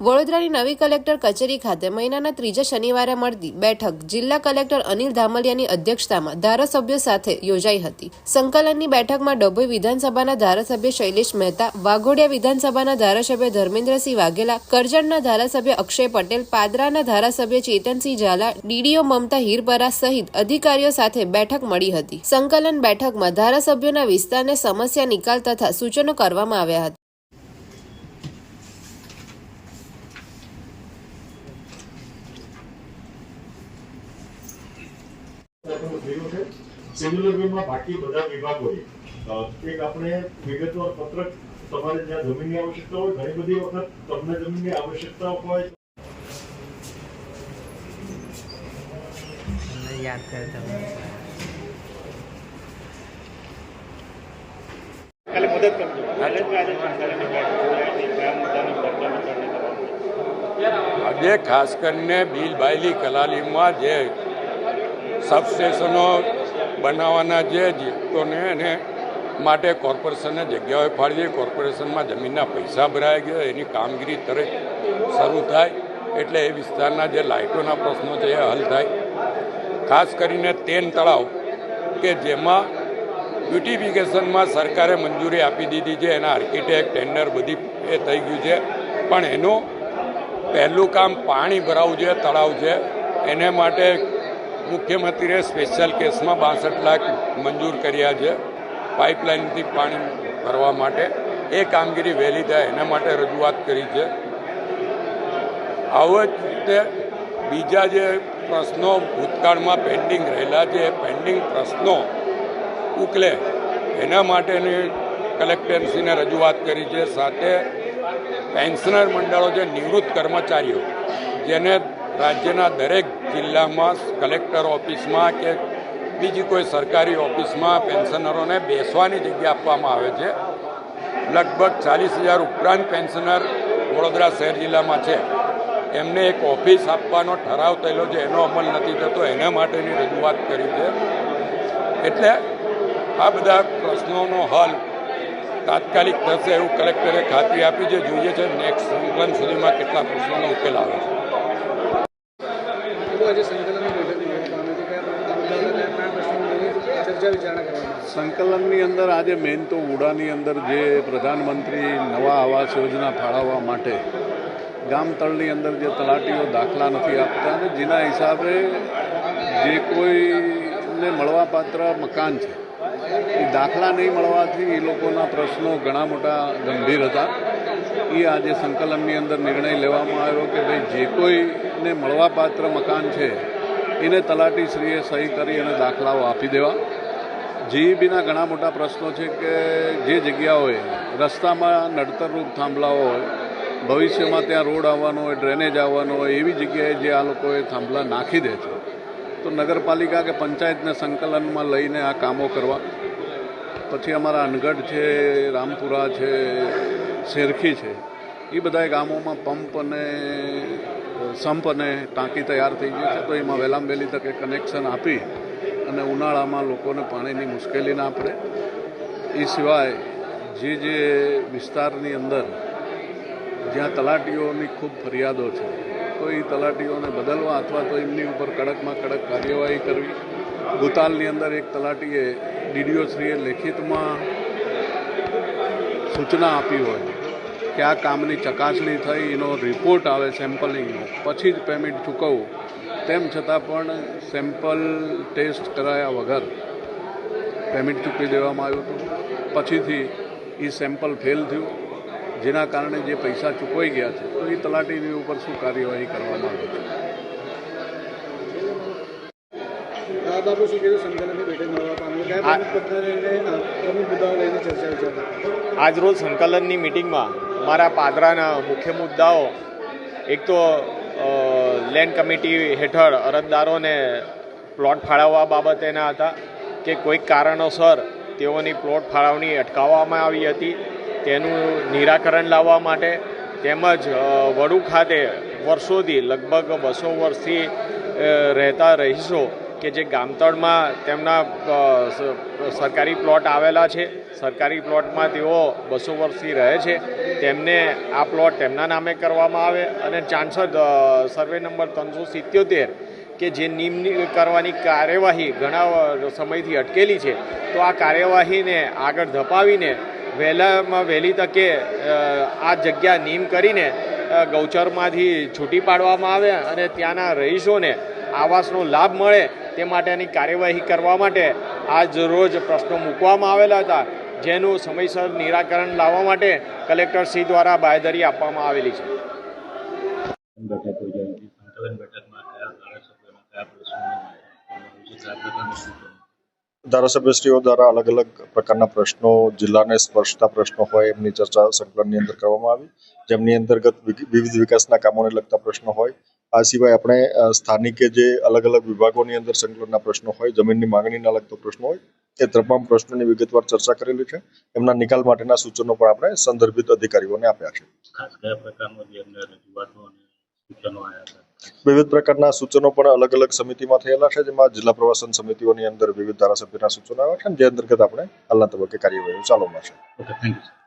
વડોદરાની નવી કલેક્ટર કચેરી ખાતે મહિનાના ત્રીજા શનિવારે મળતી બેઠક જિલ્લા કલેક્ટર અનિલ ધામલિયાની અધ્યક્ષતામાં ધારાસભ્યો સાથે યોજાઈ હતી. સંકલનની બેઠકમાં ડભોઈ વિધાનસભાના ધારાસભ્ય શૈલેષ મહેતા, વાઘોડિયા વિધાનસભાના ધારાસભ્ય ધર્મેન્દ્રસિંહ વાઘેલા, કરજણના ધારાસભ્ય અક્ષય પટેલ, પાદરાના ધારાસભ્ય ચેતનસિંહ ઝાલા, ડીડીઓ મમતા હીરપરા સહિત અધિકારીઓ સાથે બેઠક મળી હતી. સંકલન બેઠકમાં ધારાસભ્યોના વિસ્તારને સમસ્યા નિકાલ તથા સૂચનો કરવામાં આવ્યા હતા. બાકી બધા વિભાગોએ એક આપણે વિગતવાર પત્રક તમારે જ્યાં જમીનની આવશ્યકતા હોય ઘણી બધી વખત તમને જમીનની આવશ્યકતા હોય. યાદ કરતા મદદ કરજો આજે ખાસ કરીને બિલ બાયલી કલાલીમાં જે સબસ્ટેશનો બનાવવાના જે જીતોને એને માટે કોર્પોરેશને જગ્યાઓ ફાળવી કોર્પોરેશનમાં જમીનના પૈસા ભરાઈ ગયા, એની કામગીરી તરત શરૂ થાય, એટલે એ વિસ્તારના જે લાઇટોના પ્રશ્નો છે એ હલ થાય. ખાસ કરીને તેન તળાવ, કે જેમાં બ્યુટિફિકેશનમાં સરકારે મંજૂરી આપી દીધી છે, એના આર્કિટેક્ટ, ટેન્ડર બધી એ થઈ ગયું છે. પણ એનું પહેલું કામ પાણી ભરાવું છે, તળાવ છે. એને માટે મુખ્યમંત્રીએ સ્પેશિયલ કેસમાં બાસઠ લાખ મંજૂર કર્યા છે પાઇપલાઇનથી પાણી ભરવા માટે. એ કામગીરી વહેલી થાય એના માટે રજૂઆત કરી છે. આવો જ રીતે બીજા જે પ્રશ્નો ભૂતકાળમાં પેન્ડિંગ રહેલા છે, એ પેન્ડિંગ પ્રશ્નો ઉકલે. એના માટેની કલેક્ટરશ્રીને રજૂઆત કરી છે. સાથે પેન્શનર મંડળો જે નિવૃત્ત કર્મચારીઓ, જેને રાજ્યના દરેક જિલ્લામાં કલેક્ટર ઓફિસમાં કે બીજી કોઈ સરકારી ઓફિસમાં પેન્શનરોને બેસવાની જગ્યા આપવામાં આવે છે. લગભગ ચાલીસ હજાર ઉપરાંત પેન્શનર વડોદરા શહેર જિલ્લામાં છે. એમને એક ઓફિસ આપવાનો ઠરાવ થયેલો છે, એનો અમલ નથી થતો, એના માટેની રજૂઆત કરી છે. એટલે આ બધા પ્રશ્નોનો હલ તાત્કાલિક થશે એવું કલેક્ટરે ખાતરી આપી છે. જોઈએ છે, નેક્સ્ટ સંકલન સુધીમાં કેટલા પ્રશ્નોનો ઉકેલ આવે છે. સંકલનની અંદર આજે મેઇન તો ઉડાની અંદર જે પ્રધાનમંત્રી નવા આવાસ યોજના ફાળવવા માટે ગામ તળની અંદર જે તલાટીઓ દાખલા નથી આપતા અને જેના હિસાબે જે કોઈને મળવાપાત્ર મકાન છે, એ દાખલા નહીં મળવાથી એ લોકોના પ્રશ્નો ઘણા મોટા ગંભીર હતા. એ આજે સંકલનની અંદર નિર્ણય લેવામાં આવ્યો કે ભાઈ જે કોઈને મળવાપાત્ર મકાન છે, એને તલાટીશ્રીએ સહી કરી અને દાખલાઓ આપી દેવા. જીઈબીના ઘણા મોટા પ્રશ્નો છે કે જે જગ્યાઓએ રસ્તામાં નડતરરૂપ થાંભલાઓ હોય, ભવિષ્યમાં ત્યાં રોડ આવવાનો હોય, ડ્રેનેજ આવવાનો હોય, એવી જગ્યાએ જે આ લોકોએ થાંભલા નાખી દે છે. તો નગરપાલિકા કે પંચાયતને સંકલનમાં લઈને આ કામો કરવા. પછી અમારા અનગઢ છે, રામપુરા છે, શેરખી છે, એ બધા ગામોમાં પંપ અને સંપ અને ટાંકી તૈયાર થઈ ગઈ છે, તો એમાં વહેલામાં વહેલી તકે કનેક્શન આપી અને ઉનાળામાં લોકોને પાણીની મુશ્કેલી ના પડે. એ સિવાય જે જે વિસ્તારની અંદર જ્યાં તલાટીઓની ખૂબ ફરિયાદો છે, તો એ તલાટીઓને બદલવા અથવા તો એમની ઉપર કડકમાં કડક કાર્યવાહી કરવી. ભૂતાલની અંદર એક તલાટીએ ડીડીઓશ્રીએ લેખિતમાં સૂચના આપી હોય કે આ કામની ચકાસણી થઈ એનો રિપોર્ટ આવે સેમ્પલિંગનો પછી જ પેમેન્ટ ચૂકવવું તેમ છતાં પણ સેમ્પલ ટેસ્ટ કરાયા વગર પેમેન્ટ ચૂકવી દેવામાં આવ્યું હતું. પછીથી એ સેમ્પલ ફેલ થયું. જેના કારણે જે પૈસા ચૂકવાઈ ગયા છે તો એ તલાટીની ઉપર શું કાર્યવાહી કરવામાં આવે છે? કયા આજરોજ સંકલનની મિટિંગમાં મારા પાદરાના મુખ્ય મુદ્દાઓ, એક તો લેન્ડ કમિટી હેઠળ અરજદારોને પ્લોટ ફાળવવા બાબતેના હતા કે કોઈક કારણોસર તેઓની પ્લોટ ફાળવણી અટકાવવામાં આવી હતી. તેનું નિરાકરણ લાવવા માટે તેમજ વડુ ખાતે વર્ષોથી, લગભગ બસો વર્ષથી રહેતા રહીશો કે જે ગામતળમાં તેમના સરકારી પ્લોટ આવેલા છે. સરકારી પ્લોટમાં તેઓ બસો વર્ષથી રહે છે. તેમને આ પ્લોટ તેમના નામે કરવામાં આવે અને ચાંસદ સર્વે નંબર ત્રણસો સિત્યોતેર કે જે નિમની કરવાની કાર્યવાહી ઘણા સમયથી અટકેલી છે, તો આ કાર્યવાહીને આગળ ધપાવીને વહેલામાં વહેલી તકે આ જગ્યા નિમ કરીને ગૌચરમાંથી છૂટી પાડવામાં આવે અને ત્યાંના રહીશોને આવાસનો લાભ મળે તે માટેની કાર્યવાહી કરવા માટે આજ રોજ પ્રશ્નો મૂકવામાં આવેલા હતા, જેનું સમયસર નિરાકરણ લાવવા માટે કલેક્ટર શ્રી દ્વારા બાંયધરી આપવામાં આવેલી છે. ધારાસભ્યશ્રીઓ દ્વારા અલગ અલગ પ્રકારના પ્રશ્નો, જિલ્લાને સ્પર્શતા પ્રશ્નો હોય એમની ચર્ચા સંકલનની અંદર કરવામાં આવી. જેમની અંતર્ગત વિવિધ વિકાસના કામોને લગતા પ્રશ્નો હોય આ સિવાય આપણે સ્થાનિકે જે અલગ અલગ વિભાગોની અંદર સંકલનના પ્રશ્નો હોય જમીનની માંગણીના લગતો પ્રશ્નો હોય એ તમામ પ્રશ્નોની વિગતવાર ચર્ચા કરેલી છે. એમના નિકાલ માટેના સૂચનો પણ આપણે સંદર્ભિત અધિકારીઓને આપ્યા છે. વિવિધ પ્રકારના સૂચનો પણ અલગ અલગ સમિતિમાં થયેલા છે જેમાં જિલ્લા પ્રવાસન સમિતિઓની અંદર વિવિધ ધારાસભ્યના સૂચનો આવ્યા છે જે અંતર્ગત આપણે હાલના તબક્કે કાર્યવાહીઓ ચાલુમાં છે. Okay thank you